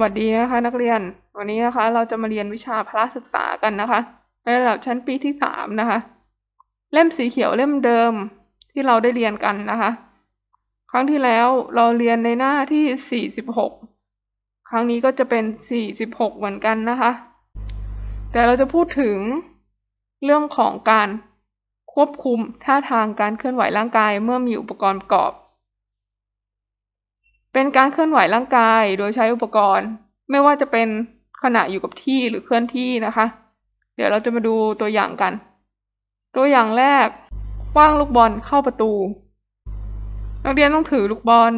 สวัสดีนะคะนักเรียน วันนี้นะคะ เราจะมาเรียนวิชาพละศึกษากันนะคะในระดับชั้นปีที่สามนะคะ เล่มสีเขียวเล่มเดิมที่เราได้เรียนกันนะคะ ครั้งที่แล้วเราเรียนในหน้าที่สี่สิบหกครั้งนี้ก็จะเป็นสี่สิบหกเหมือนกันนะคะ แต่เราจะพูดถึงเรื่องของการควบคุมท่าทางการเคลื่อนไหวร่างกายเมื่อมีอุปกรณ์ประกอบ เป็นการเคลื่อนไหวร่างกายโดยใช้อุปกรณ์ ไม่ว่าจะเป็นขณะอยู่กับที่หรือเคลื่อนที่นะคะ เดี๋ยวเราจะมาดูตัวอย่างกัน ตัวอย่างแรกคว้างลูกบอลเข้าประตู นักเรียนต้องถือลูกบอล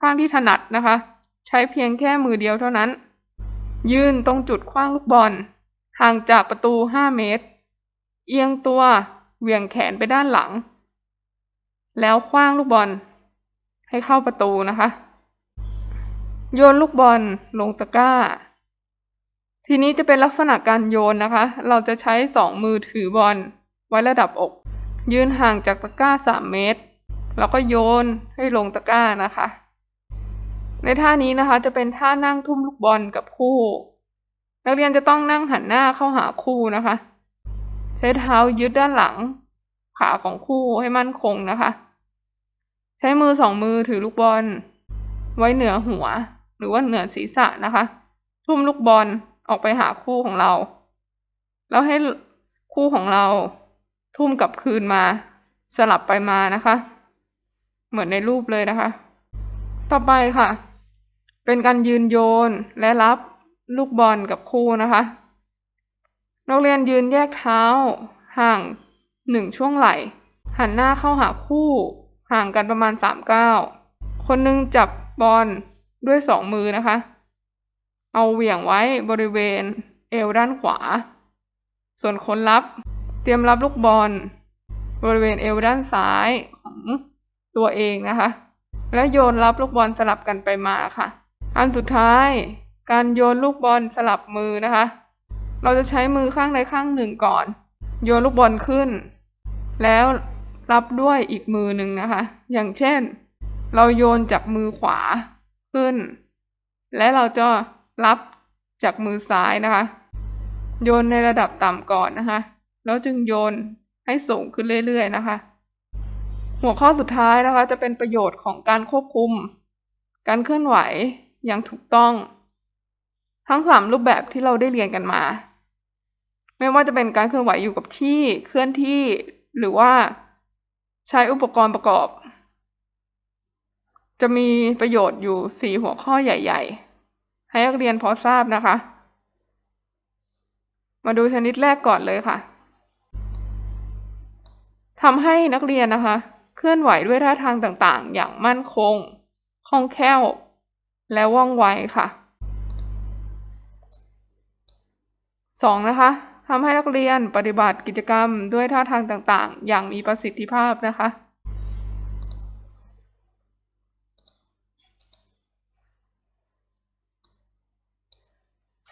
ข้างที่ถนัดนะคะ ใช้เพียงแค่มือเดียวเท่านั้น ยืนตรงจุดคว้างลูกบอล ห่างจากประตู 5 เมตร เอียงตัวเหวี่ยงแขนไปด้านหลัง แล้วคว้างลูกบอลให้เข้าประตูนะคะ โยนลูกบอลลงตะกร้า ทีนี้จะเป็นลักษณะการโยนนะคะ เราจะใช้สองมือถือบอลไว้ระดับอก ยืนห่างจากตะกร้า 3 เมตร แล้วก็โยนให้ลงตะกร้านะคะ ในท่านี้นะคะจะเป็นท่านั่งทุ่มลูกบอลกับคู่ นักเรียนจะต้องนั่งหันหน้าเข้าหาคู่นะคะ ใช้เท้ายึดด้านหลัง ขาของคู่ให้มั่นคงนะคะ ใช้มือสองมือถือลูกบอลไว้เหนือหัว หรือว่าเหนือศีรษะนะคะ ทุ่มลูกบอลออกไปหาคู่ของเรา แล้วให้คู่ของเราทุ่มกลับคืนมา สลับไปมานะคะ เหมือนในรูปเลยนะคะ ต่อไปค่ะ เป็นการยืนโยนและรับลูกบอลกับคู่นะคะนักเรียนยืนแยกเท้า ห่างหนึ่งช่วงไหล่ หันหน้าเข้าหาคู่ ห่างกันประมาณสามเก้าคนหนึงจับบอล ด้วยสองมือนะคะ เอาเหวี่ยงไว้บริเวณเอวด้านขวา ส่วนคนรับ เตรียมรับลูกบอล บริเวณเอวด้านซ้ายของตัวเองนะคะ และโยนรับลูกบอลสลับกันไปมาค่ะ อันสุดท้าย การโยนลูกบอลสลับมือนะคะ เราจะใช้มือข้างใดข้างหนึ่งก่อน โยนลูกบอลขึ้น แล้วรับด้วยอีกมือหนึ่งนะคะ อย่างเช่น เราโยนจากมือขวา ขึ้น และเราจะรับจากมือซ้ายนะคะ โยนในระดับต่ำก่อนนะคะ แล้วจึงโยนให้สูงขึ้นเรื่อยๆนะคะ หัวข้อสุดท้ายนะคะ จะเป็นประโยชน์ของการควบคุม การเคลื่อนไหวอย่างถูกต้อง ทั้งสามรูปแบบที่เราได้เรียนกันมา ไม่ว่าจะเป็นการเคลื่อนไหวอยู่กับที่เคลื่อนที่หรือว่าใช้อุปกรณ์ประกอบ จะมีประโยชน์อยู่สี่หัวข้อใหญ่ ๆ ให้นักเรียนพอทราบนะคะ มาดูชนิดแรกก่อนเลยค่ะทำให้นักเรียนนะคะ เคลื่อนไหวด้วยท่าทางต่างๆ อย่างมั่นคง คล่องแคล่ว และว่องไวค่ะสองนะคะทำให้นักเรียนปฏิบัติกิจกรรมด้วยท่าทางต่างๆ อย่างมีประสิทธิภาพนะคะ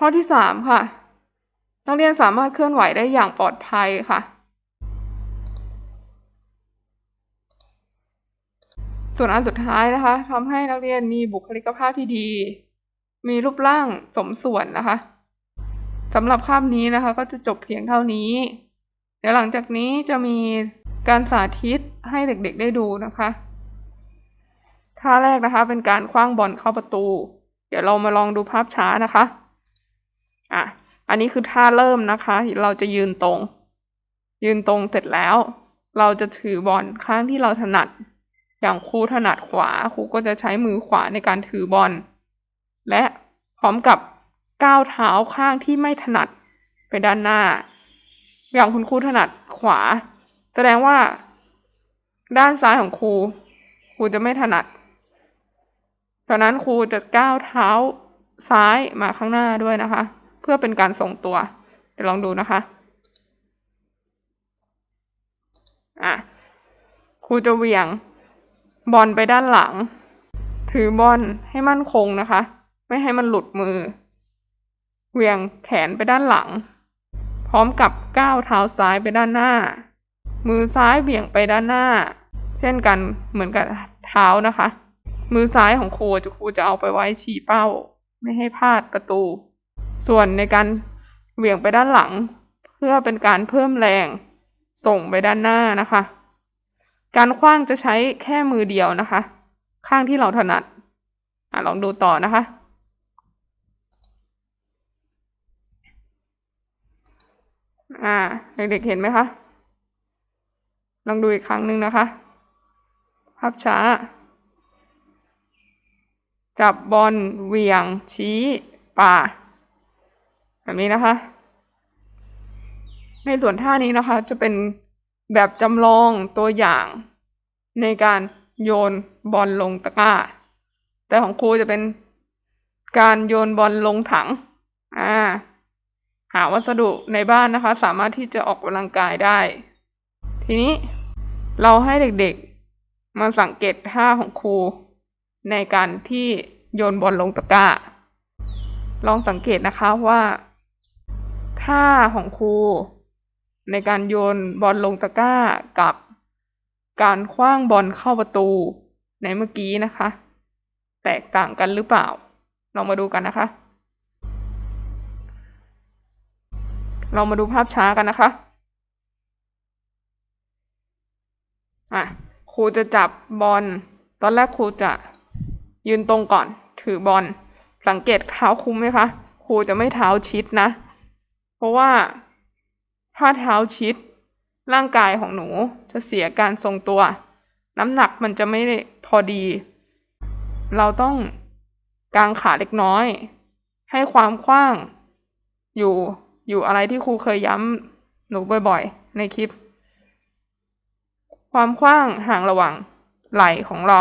ข้อที่สามค่ะ นักเรียนสามารถเคลื่อนไหวได้อย่างปลอดภัยค่ะ ส่วนอันสุดท้ายนะคะทำให้นักเรียนมีบุคลิกภาพที่ดี มีรูปร่างสมส่วนนะคะสำหรับคาบนี้นะคะ ก็จะจบเพียงเท่านี้ เดี๋ยวหลังจากนี้จะมีการสาธิตให้เด็กๆได้ดูนะคะท่าแรกนะคะเป็นการคว้างบอลเข้าประตู เดี๋ยวเรามาลองดูภาพช้านะคะ อะ อันนี้คือท่าเริ่มนะคะ เราจะยืนตรง ยืนตรงเสร็จแล้ว เราจะถือบอลข้างที่เราถนัด อย่างครูถนัดขวาครูก็จะใช้มือขวาในการถือบอล และพร้อมกับก้าวเท้าข้างที่ไม่ถนัดไปด้านหน้า อย่างคุณครูถนัดขวา แสดงว่า ด้านซ้ายของครูครูจะไม่ถนัดดังนั้นครูจะก้าวเท้าซ้ายมาข้างหน้าด้วยนะคะ เพื่อเป็นการทรงตัว เดี๋ยวลองดูนะคะ อะครูจะเหวี่ยง บอลไปด้านหลัง ถือบอลให้มั่นคงนะคะ ไม่ให้มันหลุดมือ เหวี่ยงแขนไปด้านหลัง พร้อมกับก้าวเท้าซ้ายไปด้านหน้า มือซ้ายเบี่ยงไปด้านหน้า เช่นกันเหมือนกับเท้านะคะ มือซ้ายของครูจะครูจะเอาไปไว้ชี้เป้า ไม่ให้พลาดประตู ส่วนในการเหวี่ยงไปด้านหลัง เพื่อเป็นการเพิ่มแรง ส่งไปด้านหน้านะคะ การคว้างจะใช้แค่มือเดียวนะคะ ข้างที่เราถนัดอะลองดูต่อนะคะ อ่าเด็กๆเห็นไหมคะลองดูอีกครั้งหนึ่งนะคะ ภาพช้า จับบอลเหวี่ยง ชี้ ป่า แบบนี้นะคะ ในส่วนท่านี้นะคะ จะเป็นแบบจำลองตัวอย่าง ในการโยนบอลลงตะกร้า แต่ของครูจะเป็นการโยนบอลลงถัง อ่า หาวัสดุในบ้านนะคะ สามารถที่จะออกกำลังกายได้ ทีนี้เราให้เด็กๆ มาสังเกตท่าของครู ในการที่โยนบอลลงตะกร้า ลองสังเกตนะคะว่า ท่าของครู ในการโยนบอลลงตะกร้ากับการคว้างบอลเข้าประตู ในเมื่อกี้นะคะ แตกต่างกันหรือเปล่า ลองมาดูกันนะคะ เรามาดูภาพช้ากันนะคะอะครูจะจับบอล ตอนแรกครูจะยืนตรงก่อน ถือบอล สังเกตเท้าครูไหมคะ ครูจะไม่เท้าชิดนะ ราะว่าถ้าเท้าชิดร่างกายของหนูจะเสียการทรงตัว น้ำหนักมันจะไม่พอดี เราต้องกางขาเล็กน้อย ให้ความกว้าง อยู่อยู่อะไรที่ครูเคยย้ำหนูบ่อยๆ ในคลิป ความกว้างห่างระหว่างไหล่ของเรา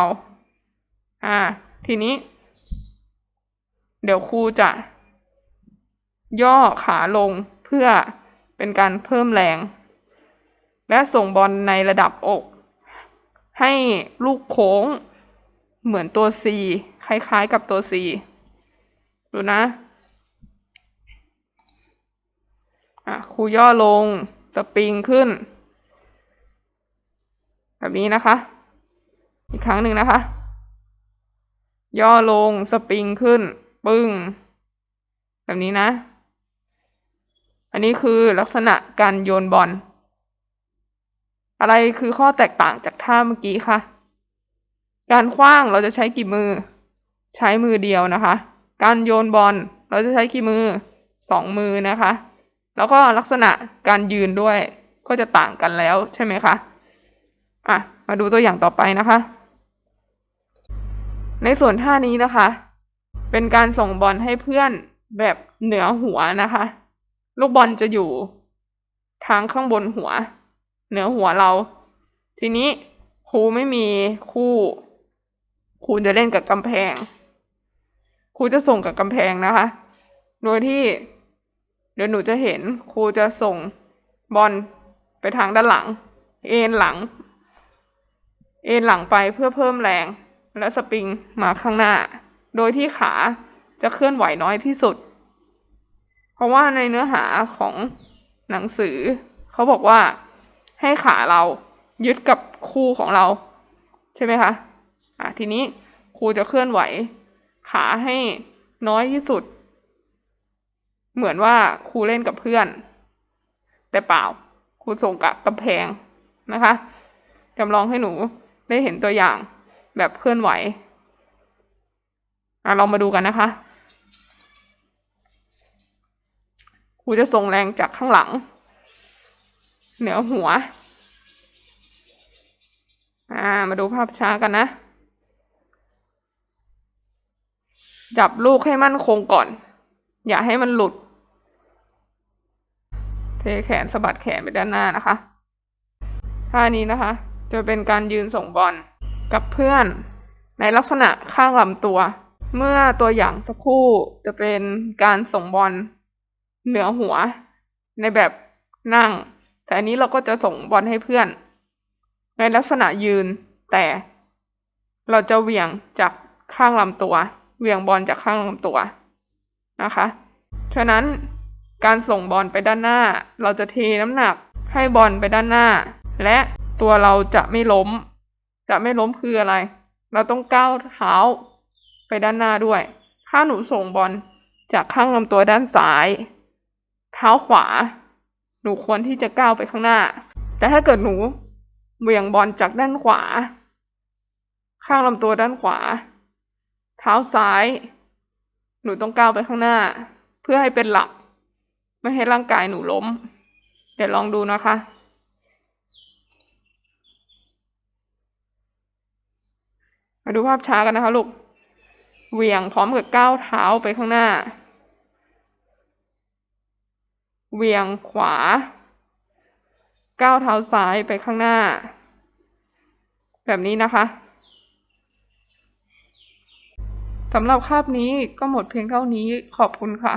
อ่า ทีนี้ เดี๋ยวครูจะ ย่อขาลง พื่อเป็นการเพิ่มแรง และส่งบอลในระดับอก ให้ลูกโค้งเหมือนตัว C คล้ายๆกับตัว C ดูนะอะครูย่อลง สปริงขึ้น แบบนี้นะคะ อีกครั้งหนึ่งนะคะ ย่อลง สปริงขึ้น ปึ้ง แบบนี้นะ อันนี้คือลักษณะการโยนบอล อะไรคือข้อแตกต่างจากท่าเมื่อกี้คะการคว้างเราจะใช้กี่มือ ใช้มือเดียวนะคะ การโยนบอลเราจะใช้กี่มือสองมือนะคะ แล้วก็ลักษณะการยืนด้วยก็จะต่างกันแล้วใช่ไหมคะอะมาดูตัวอย่างต่อไปนะคะ ในส่วนท่านี้นะคะ เป็นการส่งบอลให้เพื่อนแบบเหนือหัวนะคะ ลูกบอลจะอยู่ทางข้างบนหัว เหนือหัวเรา ทีนี้ครูไม่มีคู่ครูจะเล่นกับกำแพงครูจะส่งกับกำแพงนะคะ โดยที่ เดี๋ยวหนูจะเห็นครูจะส่งบอลไปทางด้านหลัง เอ็นหลัง เอ็นหลังไปเพื่อเพิ่มแรง และสปริงมาข้างหน้า โดยที่ขาจะเคลื่อนไหวน้อยที่สุด เพราะว่าในเนื้อหาของหนังสือ เขาบอกว่าให้ขาเรายึดกับคู่ของเรา ใช่ไหมคะอะทีนี้ครูจะเคลื่อนไหว ขาให้น้อยที่สุด เหมือนว่าครูเล่นกับเพื่อน แต่เปล่าครูส่งกับกำแพงนะคะจำลองให้หนูได้เห็นตัวอย่างแบบเคลื่อนไหวอะลองมาดูกันนะคะ ครูจะส่งแรงจากข้างหลัง เหนือหัว อ่า มาดูภาพช้ากันนะ จับลูกให้มั่นคงก่อน อย่าให้มันหลุด เทแขนสะบัดแขนไปด้านหน้านะคะ ท่านี้นะคะ จะเป็นการยืนส่งบอลกับเพื่อนในลักษณะข้างลำตัว เมื่อตัวอย่างสักครู่จะเป็นการส่งบอล เหนือหัว ในแบบนั่ง แต่อันนี้เราก็จะส่งบอลให้เพื่อน ในลักษณะยืน แต่เราจะเหวี่ยงจากข้างลำตัวเหวี่ยงบอลจากข้างลำตัวนะคะ ฉะนั้นการส่งบอลไปด้านหน้า เราจะเทน้ำหนักให้บอลไปด้านหน้า และตัวเราจะไม่ล้ม จะไม่ล้มคืออะไร เราต้องก้าวเท้าไปด้านหน้าด้วยขถ้าหนูส่งบอลจากข้างลำตัวด้านซ้าย เท้าขวา หนูควรที่จะก้าวไปข้างหน้า แต่ถ้าเกิดหนูเหวี่ยงบอลจากด้านขวา ข้างลำตัวด้านขวา เท้าซ้าย หนูต้องก้าวไปข้างหน้า เพื่อให้เป็นหลัก ไม่ให้ร่างกายหนูล้ม เดี๋ยวลองดูนะคะมาดูภาพช้ากันนะคะลูก เหวี่ยงพร้อมกับก้าวเท้าไปข้างหน้า เวียงขวา ก้าวเท้าซ้ายไปข้างหน้า แบบนี้นะคะสำหรับคาบนี้ก็หมดเพียงเท่านี้ขอบคุณค่ะ